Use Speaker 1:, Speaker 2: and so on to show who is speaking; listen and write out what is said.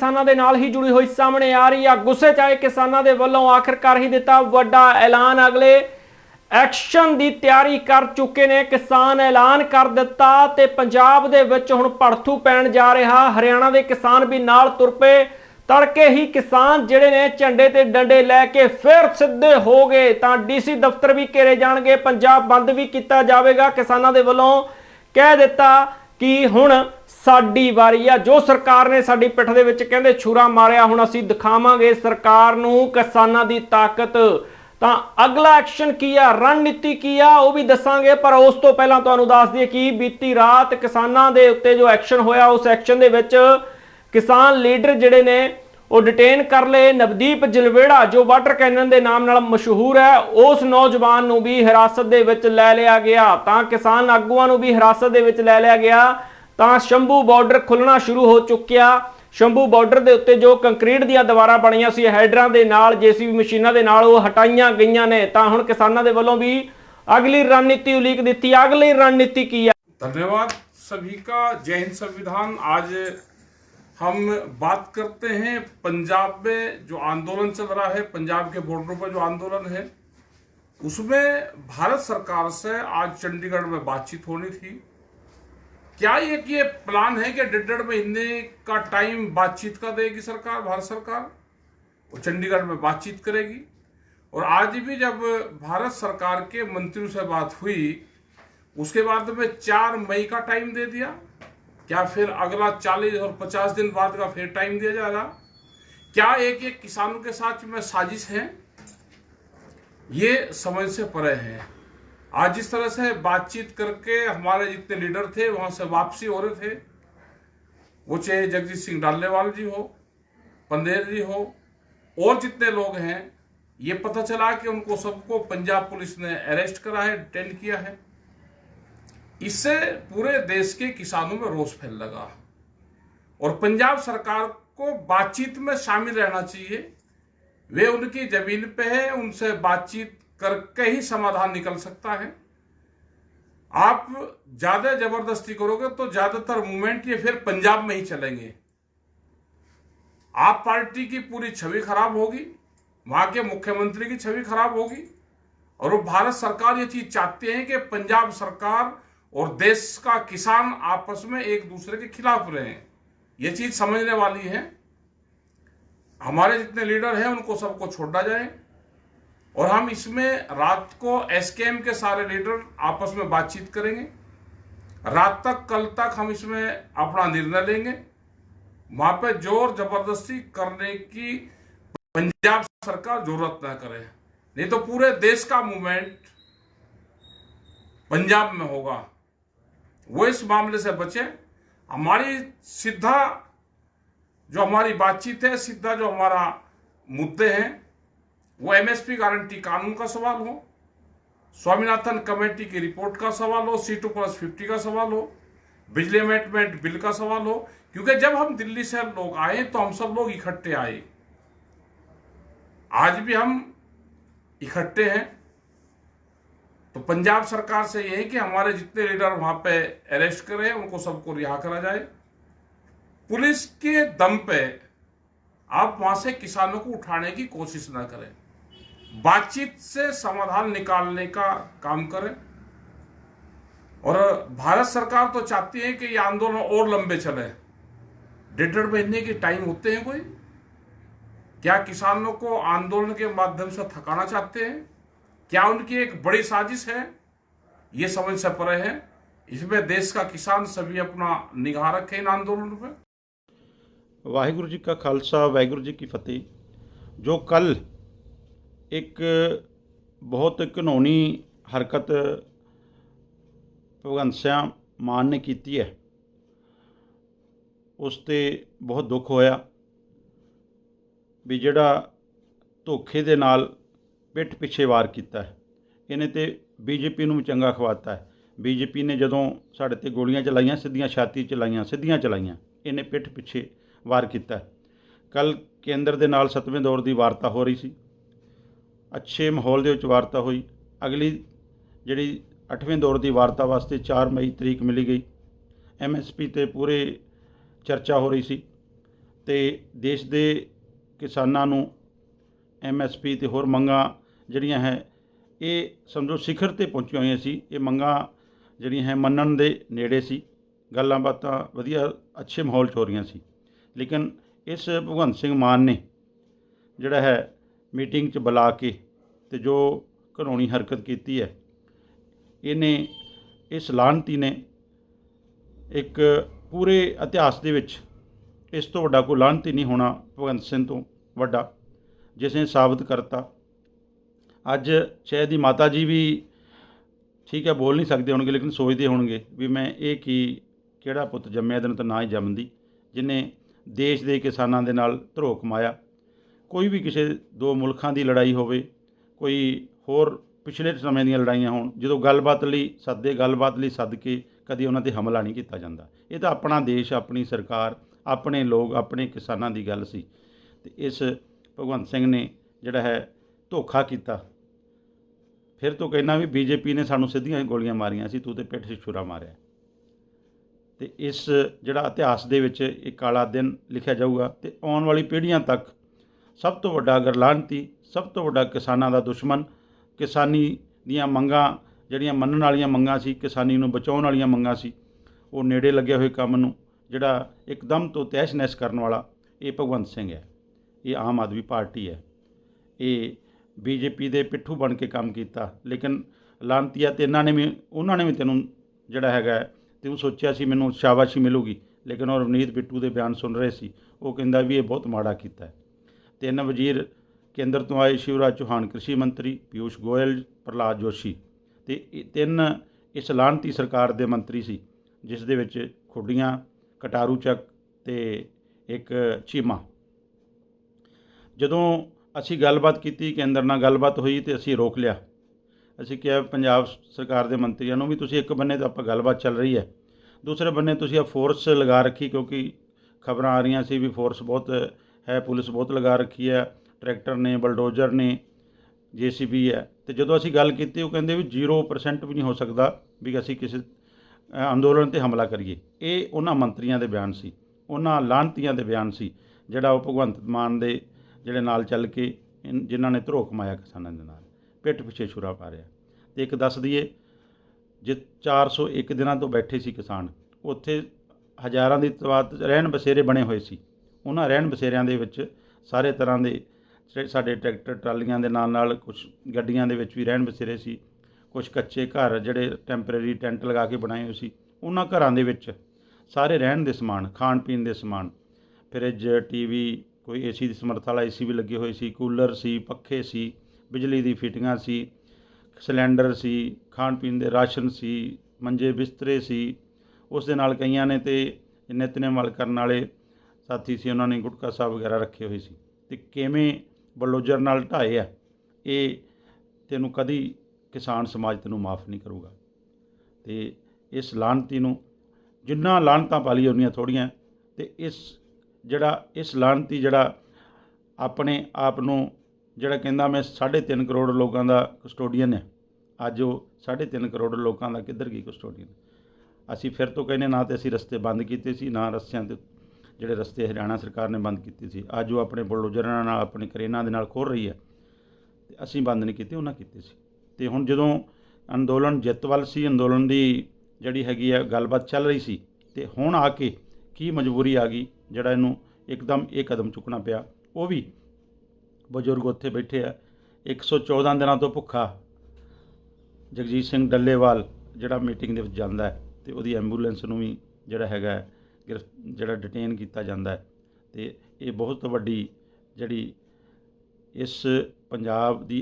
Speaker 1: ਕਿਸਾਨਾਂ ਦੇ ਨਾਲ ਹੀ ਜੁੜੀ ਹੋਈ ਸਾਹਮਣੇ ਆ ਰਹੀ ਆ। ਗੁੱਸੇ ਚ ਆਏ ਕਿਸਾਨਾਂ ਦੇ ਵੱਲੋਂ ਆਖਰਕਾਰ ਹੀ ਦਿੱਤਾ ਵੱਡਾ ਐਲਾਨ। ਅਗਲੇ ਐਕਸ਼ਨ ਦੀ ਤਿਆਰੀ ਕਰ ਚੁੱਕੇ ਨੇ। ਕਿਸਾਨ ਐਲਾਨ ਕਰ ਦਿੱਤਾ ਤੇ ਪੰਜਾਬ ਦੇ ਵਿੱਚ ਹੁਣ ਭੜਥੂ ਪੈਣ ਜਾ ਰਿਹਾ। ਹਰਿਆਣਾ ਦੇ ਕਿਸਾਨ ਵੀ ਨਾਲ ਤੁਰ ਪਏ। ਤੜਕੇ ਹੀ ਕਿਸਾਨ ਜਿਹੜੇ ਨੇ ਝੰਡੇ ਤੇ ਡੰਡੇ ਲੈ ਕੇ ਫਿਰ ਸਿੱਧੇ ਹੋ ਗਏ। ਤਾਂ ਡੀਸੀ ਦਫ਼ਤਰ ਵੀ ਘੇਰੇ ਜਾਣਗੇ। ਪੰਜਾਬ ਬੰਦ ਵੀ ਕੀਤਾ ਜਾਵੇਗਾ। ਕਿਸਾਨਾਂ ਦੇ ਵੱਲੋਂ ਕਹਿ ਦਿੱਤਾ ਕਿ ਹੁਣ ਸਾਡੀ ਵਾਰੀ ਆ। ਜੋ ਸਰਕਾਰ ਨੇ ਸਾਡੀ ਪਿੱਠ ਦੇ ਵਿੱਚ ਕਹਿੰਦੇ ਛੁਰਾ ਮਾਰਿਆ, ਹੁਣ ਅਸੀਂ ਦਿਖਾਵਾਂਗੇ ਸਰਕਾਰ ਨੂੰ ਕਿਸਾਨਾਂ ਦੀ ਤਾਕਤ। ਤਾਂ ਅਗਲਾ ਐਕਸ਼ਨ ਕੀ ਆ? ਰਣਨੀਤੀ ਕੀ ਆ? ਉਹ ਵੀ ਦੱਸਾਂਗੇ, ਪਰ ਉਸ ਤੋਂ ਪਹਿਲਾਂ ਤੁਹਾਨੂੰ ਦੱਸ ਦਈਏ ਕਿ ਬੀਤੀ ਰਾਤ ਕਿਸਾਨਾਂ ਦੇ ਉੱਤੇ ਜੋ ਐਕਸ਼ਨ ਹੋਇਆ, ਉਸ ਐਕਸ਼ਨ ਦੇ ਵਿੱਚ ਕਿਸਾਨ ਲੀਡਰ ਜਿਹੜੇ ਨੇ, ਉਹ ਡਿਟੇਨ ਕਰ ਲਏ। ਨਵਦੀਪ ਜਲਵੇੜਾ, ਜੋ ਵਾਟਰ ਕੈਨਨ ਦੇ ਨਾਮ ਨਾਲ ਮਸ਼ਹੂਰ ਹੈ, ਉਸ ਨੌਜਵਾਨ ਨੂੰ ਵੀ ਹਿਰਾਸਤ ਦੇ ਵਿੱਚ ਲੈ ਲਿਆ ਗਿਆ। ਤਾਂ ਕਿਸਾਨ ਆਗੂਆਂ ਨੂੰ ਵੀ ਹਿਰਾਸਤ ਦੇ ਵਿੱਚ ਲੈ ਲਿਆ ਗਿਆ। ਤਾਂ ਸ਼ੰਭੂ ਬਾਰਡਰ ਖੁੱਲਣਾ ਸ਼ੁਰੂ ਹੋ ਚੁੱਕਿਆ ਸ਼ੰਭੂ ਬਾਰਡਰ ਦੇ ਉੱਤੇ ਜੋ ਕੰਕਰੀਟ ਦੀਆਂ ਦੀਵਾਰਾਂ ਬਣੀਆਂ ਸੀ ਹੈਡਰਾਂ ਦੇ ਨਾਲ ਜੀਸੀਬੀ ਮਸ਼ੀਨਾਂ ਦੇ ਨਾਲ ਉਹ ਹਟਾਈਆਂ ਗਈਆਂ ਨੇ ਤਾਂ ਹੁਣ ਕਿਸਾਨਾਂ ਦੇ ਵੱਲੋਂ ਵੀ ਅਗਲੀ ਰਣਨੀਤੀ ਉਲੀਕ ਦਿੱਤੀ ਅਗਲੀ ਰਣਨੀਤੀ ਕੀ ਹੈ
Speaker 2: धन्यवाद सभी का जय हिंद संविधान आज हम बात करते हैं पंजाब में जो आंदोलन चल रहा है पंजाब के बॉर्डरों पर जो आंदोलन है उसमें भारत सरकार से आज चंडीगढ़ में बातचीत होनी थी क्या ये कि ये प्लान है कि डेढ़ डेढ़ महीने का टाइम बातचीत का देगी सरकार, भारत सरकार? वो चंडीगढ़ में बातचीत करेगी। और आज भी जब भारत सरकार के मंत्रियों से बात हुई, उसके बाद में चार मई का टाइम दे दिया। क्या फिर अगला चालीस और पचास दिन बाद का फिर टाइम दिया जाएगा? क्या एक एक किसानों के साथ में साजिश है? ये समझ से परे है। आज जिस तरह से बातचीत करके हमारे जितने लीडर थे, वहाँ से वापसी हो रहे थे। वो चाहे जगजीत सिंह डालेवाल जी हो पंदेर जी हो, और जितने लोग हैं, ये पता चला कि उनको सबको पंजाब पुलिस ने अरेस्ट करा है डिटेन किया है। इससे पूरे देश के किसानों में रोष फैल लगा। और पंजाब सरकार को बातचीत में शामिल रहना चाहिए। वे उनकी ज़मीन पे है, उनसे बातचीत करके ही समाधान निकल सकता है। आप ज़्यादा ज़बरदस्ती करोगे तो ज़्यादातर मूवमेंट ये फिर पंजाब में ही चलेंगे। आप पार्टी की पूरी छवि खराब होगी, वहाँ के मुख्यमंत्री की छवि खराब होगी, और वो भारत सरकार ये चीज़ चाहते हैं कि पंजाब सरकार और देश का किसान आपस में एक दूसरे के खिलाफ रहे। ये चीज़ समझने वाली है। हमारे जितने लीडर हैं, उनको सबको छोड़ा जाए। और हम इसमें रात को एसकेएम के सारे लीडर आपस में बातचीत करेंगे। रात तक, कल तक हम इसमें अपना निर्णय लेंगे। वहाँ पे ज़ोर ज़बरदस्ती करने की पंजाब सरकार ज़रूरत न करे। नहीं तो पूरे देश का मूवमेंट पंजाब में होगा। वो इस मामले से बचे। हमारी सीधा जो हमारी बातचीत है सीधा जो हमारा मुद्दे हैं वो एमएसपी गारंटी कानून का सवाल हो, स्वामीनाथन कमेटी की रिपोर्ट का सवाल हो सी टू प्लस फिफ्टी का सवाल हो, बिजली अमेंडमेंट बिल का सवाल हो, क्योंकि जब हम दिल्ली से लोग आए तो हम सब लोग इकट्ठे आए। आज भी हम इकट्ठे हैं। तो पंजाब सरकार से यह है कि हमारे जितने लीडर वहाँ पे अरेस्ट करे, उनको सबको रिहा करा जाए। पुलिस के दम पे आप वहाँ से किसानों को उठाने की कोशिश ना करें। बातचीत से समाधान निकालने का काम करें। और भारत सरकार तो चाहती है कि ये आंदोलन और लंबे चले। डेढ़ डेढ़ महीने के टाइम होते हैं कोई। क्या किसानों को आंदोलन के माध्यम से थकाना चाहते हैं? क्या उनकी एक बड़ी साजिश है? ये समझ से परे है। इसमें देश का किसान सभी अपना निगाह रखे इन आंदोलन पर
Speaker 3: वाहिगुरु जी का खालसा, वाहिगुरु जी की फतेह। जो कल ਇੱਕ ਬਹੁਤ ਘਿਨੌਣੀ ਹਰਕਤ ਭਗਵੰਤ ਸਿੰਘ ਮਾਨ ਨੇ ਕੀਤੀ ਹੈ। ਉਸ ਤੇ ਬਹੁਤ ਦੁੱਖ ਹੋਇਆ ਵੀ ਜਿਹੜਾ ਧੋਖੇ ਦੇ ਨਾਲ ਪਿੱਠ ਪਿੱਛੇ ਵਾਰ ਕੀਤਾ ਹੈ, ਇਹਨੇ ਤੇ ਬੀਜੇਪੀ ਨੂੰ ਵੀ ਚੰਗਾ ਖਵਾਤਾ ਹੈ। ਬੀਜੇਪੀ ਨੇ ਜਦੋਂ ਸਾਡੇ ਤੇ ਗੋਲੀਆਂ ਚਲਾਈਆਂ, ਸਿੱਧੀਆਂ ਛਾਤੀ ਚਲਾਈਆਂ, ਸਿੱਧੀਆਂ ਚਲਾਈਆਂ, ਇਹਨੇ ਪਿੱਠ ਪਿੱਛੇ ਵਾਰ ਕੀਤਾ ਕੱਲ ਕੇਂਦਰ ਦੇ ਨਾਲ ਸਤਵੇਂ ਦੌਰ ਦੀ ਵਾਰਤਾ ਹੋ ਰਹੀ ਸੀ। ਅੱਛੇ ਮਾਹੌਲ ਦੇ ਵਿੱਚ ਵਾਰਤਾ ਹੋਈ। ਅਗਲੀ ਜਿਹੜੀ 8ਵੇਂ ਦੌਰ ਦੀ ਵਾਰਤਾ ਵਾਸਤੇ 4 ਮਈ ਤਰੀਕ ਮਿਲੀ ਗਈ। ਐਮਐਸਪੀ ਤੇ ਪੂਰੇ ਚਰਚਾ ਹੋ ਰਹੀ ਸੀ ਤੇ ਦੇਸ਼ ਦੇ ਕਿਸਾਨਾਂ ਨੂੰ ਐਮਐਸਪੀ ਤੇ ਹੋਰ ਮੰਗਾਂ ਜਿਹੜੀਆਂ ਹੈ, ਇਹ ਸਮਝੋ ਸਿਖਰ ਤੇ ਪਹੁੰਚੀਆਂ ਹੋਈਆਂ ਸੀ। ਇਹ ਮੰਗਾਂ ਜਿਹੜੀਆਂ ਹੈ, ਮੰਨਣ ਦੇ ਨੇੜੇ ਸੀ। ਗੱਲਾਂ ਬਾਤਾਂ ਵਧੀਆ, ਅੱਛੇ ਮਾਹੌਲ 'ਚ ਹੋ ਰਹੀਆਂ ਸੀ। ਲੇਕਿਨ ਇਸ ਭਗਵੰਤ ਸਿੰਘ ਮਾਨ ਨੇ ਜਿਹੜਾ ਹੈ, ਮੀਟਿੰਗ 'ਚ ਬੁਲਾ ਕੇ ਤੇ ਜੋ ਘਰੋਣੀ ਹਰਕਤ ਕੀਤੀ ਹੈ, ਇਹਨੇ, ਇਸ ਲਾਹਨਤੀ ਨੇ ਇੱਕ ਪੂਰੇ ਇਤਿਹਾਸ ਦੇ ਵਿੱਚ ਇਸ ਤੋਂ ਵੱਡਾ ਕੋਈ ਲਾਹਨਤੀ ਨਹੀਂ ਹੋਣਾ ਭਗਵੰਤ ਸਿੰਘ ਤੋਂ ਵੱਡਾ, ਜਿਸ ਨੇ ਸਾਬਤ ਕਰਤਾ। ਅੱਜ ਸ਼ਾਇਦ ਦੀ ਮਾਤਾ ਜੀ ਵੀ ਠੀਕ ਹੈ, ਬੋਲ ਨਹੀਂ ਸਕਦੇ ਹੋਣਗੇ, ਲੇਕਿਨ ਸੋਚਦੇ ਹੋਣਗੇ ਵੀ ਮੈਂ ਇਹ ਕੀ, ਕਿਹੜਾ ਪੁੱਤ ਜੰਮਿਆ ਦਿਨ ਤਾਂ ਨਾ ਹੀ ਜੰਮਦੀ, ਜਿਨੇ ਦੇਸ਼ ਦੇ ਕਿਸਾਨਾਂ ਦੇ ਨਾਲ ਧਰੋ ਕਮਾਇਆ। ਕੋਈ ਵੀ ਕਿਸੇ ਦੋ ਮੁਲਕਾਂ ਦੀ ਲੜਾਈ ਹੋਵੇ ਕੋਈ ਹੋਰ ਪਿਛਲੇ ਸਮੇਂ ਦੀਆਂ ਲੜਾਈਆਂ ਹੋਣ, ਜਦੋਂ ਗੱਲਬਾਤ ਲਈ ਸੱਦੇ, ਗੱਲਬਾਤ ਲਈ ਸੱਦ ਕੇ ਕਦੀ ਉਹਨਾਂ ਤੇ ਹਮਲਾ ਨਹੀਂ ਕੀਤਾ ਜਾਂਦਾ। ਇਹ ਤਾਂ ਆਪਣਾ ਦੇਸ਼, ਆਪਣੀ ਸਰਕਾਰ, ਆਪਣੇ ਲੋਕ, ਆਪਣੇ ਕਿਸਾਨਾਂ ਦੀ ਗੱਲ ਸੀ। ਤੇ ਇਸ ਭਗਵੰਤ ਸਿੰਘ ਨੇ ਜਿਹੜਾ ਹੈ ਧੋਖਾ ਕੀਤਾ। ਫਿਰ ਤੋਂ ਕਹਿਣਾ ਵੀ ਬੀਜੇਪੀ ਨੇ ਸਾਨੂੰ ਸਿੱਧੀਆਂ ਹੀ ਗੋਲੀਆਂ ਮਾਰੀਆਂ ਸੀ, ਤੂੰ ਤੇ ਪਿੱਠ 'ਚ ਛੁਰਾ ਮਾਰਿਆ। ਤੇ ਇਸ ਜਿਹੜਾ ਇਤਿਹਾਸ ਦੇ ਵਿੱਚ ਇਹ ਕਾਲਾ ਦਿਨ ਲਿਖਿਆ ਜਾਊਗਾ, ਤੇ ਆਉਣ ਵਾਲੀ ਪੀੜ੍ਹੀਆਂ ਤੱਕ ਸਭ ਤੋਂ ਵੱਡਾ ਅਗਰ ਲਾਹਨਤੀ ਸਭ ਤੋਂ ਵੱਡਾ ਕਿਸਾਨਾਂ ਦਾ ਦੁਸ਼ਮਣ ਕਿਸਾਨੀ ਦੀਆਂ ਮੰਗਾਂ ਜਿਹੜੀਆਂ ਮੰਨਣ ਵਾਲੀਆਂ ਮੰਗਾਂ ਸੀ ਕਿਸਾਨੀ ਨੂੰ ਬਚਾਉਣ ਵਾਲੀਆਂ ਮੰਗਾਂ ਸੀ ਉਹ ਨੇੜੇ ਲੱਗੇ ਹੋਏ ਕੰਮ ਨੂੰ ਜਿਹੜਾ ਇੱਕਦਮ ਤੋਂ ਤਹਿਸ਼-ਨਹਿਸ਼ ਕਰਨ ਵਾਲਾ ਇਹ ਭਗਵੰਤ ਸਿੰਘ ਹੈ। ਇਹ ਆਮ ਆਦਮੀ ਪਾਰਟੀ ਹੈ। ਇਹ ਬੀਜੇਪੀ ਦੇ ਪਿੱਠੂ ਬਣ ਕੇ ਕੰਮ ਕੀਤਾ ਲੇਕਿਨ ਲਾਂਤੀਆ ਤੇ ਇਹਨਾਂ ਨੇ ਵੀ ਉਹਨਾਂ ਨੇ ਵੀ ਤੈਨੂੰ ਜਿਹੜਾ ਹੈਗਾ ਹੈ, ਉਹ ਸੋਚਿਆ ਸੀ ਮੈਨੂੰ ਸ਼ਾਬਾਸ਼ੀ ਮਿਲੂਗੀ ਲੇਕਿਨ ਉਹ ਰਵਨੀਤ ਬਿੱਟੂ ਦੇ ਬਿਆਨ ਸੁਣ ਰਹੇ ਸੀ। ਉਹ ਕਹਿੰਦਾ ਵੀ ਇਹ ਬਹੁਤ ਮਾੜਾ ਕੀਤਾ ਤਿੰਨ ਵਜ਼ੀਰ ਕੇਂਦਰ ਤੋਂ ਆਏ ਸ਼ਿਵਰਾਜ ਚੌਹਾਨ ਕ੍ਰਿਸ਼ੀ ਮੰਤਰੀ ਪਿਊਸ਼ ਗੋਇਲ, ਪ੍ਰਹਲਾਦ ਜੋਸ਼ੀ ਤੇ ਇਹ ਤਿੰਨ ਇਸ ਲਾਂਤੀ ਸਰਕਾਰ ਦੇ ਮੰਤਰੀ ਸੀ, ਜਿਸ ਦੇ ਵਿੱਚ ਖੁੱਡੀਆਂ, ਕਟਾਰੂ ਚੱਕ ਤੇ ਇੱਕ ਚੀਮਾ। ਜਦੋਂ ਅਸੀਂ ਗੱਲਬਾਤ ਕੀਤੀ, ਕੇਂਦਰ ਨਾਲ ਗੱਲਬਾਤ ਹੋਈ ਤੇ ਅਸੀਂ ਰੋਕ ਲਿਆ। ਅਸੀਂ ਕਿਹਾ, ਪੰਜਾਬ ਸਰਕਾਰ ਦੇ ਮੰਤਰੀਆਂ ਨੂੰ ਵੀ ਤੁਸੀਂ ਇੱਕ ਬੰਨੇ ਤਾਂ ਆਪਾਂ ਗੱਲਬਾਤ ਚੱਲ ਰਹੀ ਹੈ। ਦੂਸਰੇ ਬੰਨੇ ਤੁਸੀਂ ਆ ਫੋਰਸ ਲਗਾ ਰੱਖੀ ਕਿਉਂਕਿ ਖਬਰਾਂ ਆ ਰਹੀਆਂ ਸੀ ਵੀ ਫੋਰਸ ਬਹੁਤ ਹੈ, ਪੁਲਿਸ ਬਹੁਤ ਲਗਾ ਰੱਖੀ ਹੈ। ਟਰੈਕਟਰ ਨੇ, ਬਲਡੋਜ਼ਰ ਨੇ, ਜੀਸੀਬੀ ਹੈ। ਤੇ ਜਦੋਂ ਅਸੀਂ ਗੱਲ ਕੀਤੀ, ਉਹ ਕਹਿੰਦੇ ਵੀ 0% ਵੀ ਨਹੀਂ ਹੋ ਸਕਦਾ ਵੀ ਅਸੀਂ ਕਿਸੇ ਅੰਦੋਲਨ ਤੇ ਹਮਲਾ ਕਰੀਏ। ਇਹ ਉਹਨਾਂ ਮੰਤਰੀਆਂ ਦੇ ਬਿਆਨ ਸੀ। ਉਹਨਾਂ ਲਾਂਤੀਆਂ ਦੇ ਬਿਆਨ ਸੀ, ਜਿਹੜਾ ਉਹ ਭਗਵੰਤ ਮਾਨ ਦੇ ਜਿਹੜੇ ਨਾਲ ਚੱਲ ਕੇ ਜਿਨ੍ਹਾਂ ਨੇ ਧਰੋ ਕਮਾਇਆ ਕਿਸਾਨਾਂ ਦੇ ਨਾਲ, ਪਿੱਠ ਪਿੱਛੇ ਛੁਰਾ ਪਾ ਰਿਹਾ। ਤੇ ਇੱਕ ਦੱਸ ਦਈਏ, ਜੇ 401 ਦਿਨਾਂ ਤੋਂ ਬੈਠੇ ਸੀ ਕਿਸਾਨ, ਉੱਥੇ ਹਜ਼ਾਰਾਂ ਦੀ ਤਾਦਾਦ ਰਹਿਣ ਬਸੇਰੇ ਬਣੇ ਹੋਏ ਸੀ। ਉਹਨਾਂ ਰਹਿਣ ਬਸੇਰਿਆਂ ਦੇ ਵਿੱਚ ਸਾਰੇ ਤਰ੍ਹਾਂ ਦੇ ਸਾਡੇ ਟਰੈਕਟਰ ਟਰਾਲੀਆਂ ਦੇ ਨਾਲ ਨਾਲ ਕੁਝ ਗੱਡੀਆਂ ਦੇ ਵਿੱਚ ਵੀ ਰਹਿਣ ਬਸੇਰੇ ਸੀ। ਕੁਝ ਕੱਚੇ ਘਰ ਜਿਹੜੇ ਟੈਂਪਰੇਰੀ ਟੈਂਟ ਲਗਾ ਕੇ ਬਣਾਏ ਹੋਏ ਸੀ। ਉਹਨਾਂ ਘਰਾਂ ਦੇ ਵਿੱਚ ਸਾਰੇ ਰਹਿਣ ਦੇ ਸਮਾਨ, ਖਾਣ ਪੀਣ ਦੇ ਸਮਾਨ। ਫਰਿੱਜ, ਟੀਵੀ, ਕੋਈ ਏਸੀ ਦੀ ਸਮਰੱਥਾ ਵਾਲਾ ਏਸੀ ਵੀ ਲੱਗੇ ਹੋਏ ਸੀ। ਕੂਲਰ ਸੀ, ਪੱਖੇ ਸੀ, ਬਿਜਲੀ ਦੀ ਫਿਟਿੰਗਾਂ ਸੀ, ਸਿਲੰਡਰ ਸੀ, ਖਾਣ ਪੀਣ ਦੇ ਰਾਸ਼ਨ ਸੀ, ਮੰਜੇ ਬਿਸਤਰੇ ਸੀ। ਉਸ ਦੇ ਨਾਲ ਕਈਆਂ ਨੇ ਤੇ ਨਿਤਨੇਮ ਵਾਲ ਕਰਨ ਵਾਲੇ ਸਾਥੀ ਸੀ। ਉਹਨਾਂ ਨੇ ਗੁਟਕਾ ਸਾਹਿਬ ਵਗੈਰਾ ਰੱਖੇ ਹੋਏ ਸੀ। ਤੇ ਕਿਵੇਂ ਬਲੋਜਰ ਨਾਲ ਢਾਏ ਆ, ਇਹ ਤੈਨੂੰ ਕਦੀ ਕਿਸਾਨ ਸਮਾਜ ਤੈਨੂੰ ਮਾਫ ਨਹੀਂ ਕਰੂਗਾ। ਤੇ ਇਸ ਲਾਹਨਤੀ ਨੂੰ ਜਿੰਨਾ ਲਾਹਨਤਾਂ ਪਾਲੀ ਉਹਨੀਆਂ ਥੋੜੀਆਂ ਤੇ ਇਸ ਜਿਹੜਾ, ਇਸ ਲਾਹਨਤੀ ਜਿਹੜਾ ਆਪਣੇ ਆਪ ਨੂੰ ਜਿਹੜਾ ਕਹਿੰਦਾ ਮੈਂ 3.5 ਕਰੋੜ ਲੋਕਾਂ ਦਾ ਕਸਟੋਡੀਅਨ ਹੈ ਅੱਜ ਉਹ 3.5 ਕਰੋੜ ਲੋਕਾਂ ਦਾ ਕਿੱਧਰ ਗਈ ਕਸਟੋਡੀਅਨ? ਅਸੀਂ ਫਿਰ ਤੋਂ ਕਹਿੰਦੇ ਨਾ ਤੇ ਅਸੀਂ ਰਸਤੇ ਬੰਦ ਕੀਤੇ ਸੀ, ਨਾ ਰਸਤਿਆਂ ਤੇ ਜਿਹੜੇ ਰਸਤੇ ਹਰਿਆਣਾ ਸਰਕਾਰ ਨੇ ਬੰਦ ਕੀਤੇ ਸੀ, ਅੱਜ ਉਹ ਆਪਣੇ ਬੁਲਡੋਜ਼ਰਾਂ ਨਾਲ, ਆਪਣੇ ਕਰੇਨਾਂ ਦੇ ਨਾਲ ਖੋਲ ਰਹੀ ਹੈ, ਤੇ ਅਸੀਂ ਬੰਦ ਨਹੀਂ ਕੀਤੇ, ਉਹਨਾਂ ਕੀਤੇ ਸੀ। ਤੇ ਹੁਣ ਜਦੋਂ ਅੰਦੋਲਨ ਜਿੱਤ ਵੱਲ ਸੀ, ਅੰਦੋਲਨ ਦੀ ਜਿਹੜੀ ਹੈਗੀ ਆ ਗੱਲਬਾਤ ਚੱਲ ਰਹੀ ਸੀ, ਤੇ ਹੁਣ ਆ ਕੇ ਕੀ ਮਜਬੂਰੀ ਆ ਗਈ, ਜਿਹੜਾ ਇਹਨੂੰ ਇੱਕਦਮ ਇਹ ਕਦਮ ਚੁੱਕਣਾ ਪਿਆ, ਉਹ ਵੀ ਬਜ਼ੁਰਗ ਉੱਥੇ ਬੈਠੇ ਆ 114 ਦਿਨਾਂ ਤੋਂ ਭੁੱਖਾ ਜਗਜੀਤ ਸਿੰਘ ਡੱਲੇਵਾਲ ਜਿਹੜਾ ਮੀਟਿੰਗ ਦੇ ਵਿੱਚ ਜਾਂਦਾ ਹੈ, ਤੇ ਉਹਦੀ ਐਂਬੂਲੈਂਸ ਨੂੰ ਵੀ ਜਿਹੜਾ ਹੈਗਾ ਜਿਹੜਾ ਡਿਟੇਨ ਕੀਤਾ ਜਾਂਦਾ ਹੈ ਤੇ ਇਹ ਬਹੁਤ ਵੱਡੀ ਜਿਹੜੀ ਇਸ ਪੰਜਾਬ ਦੀ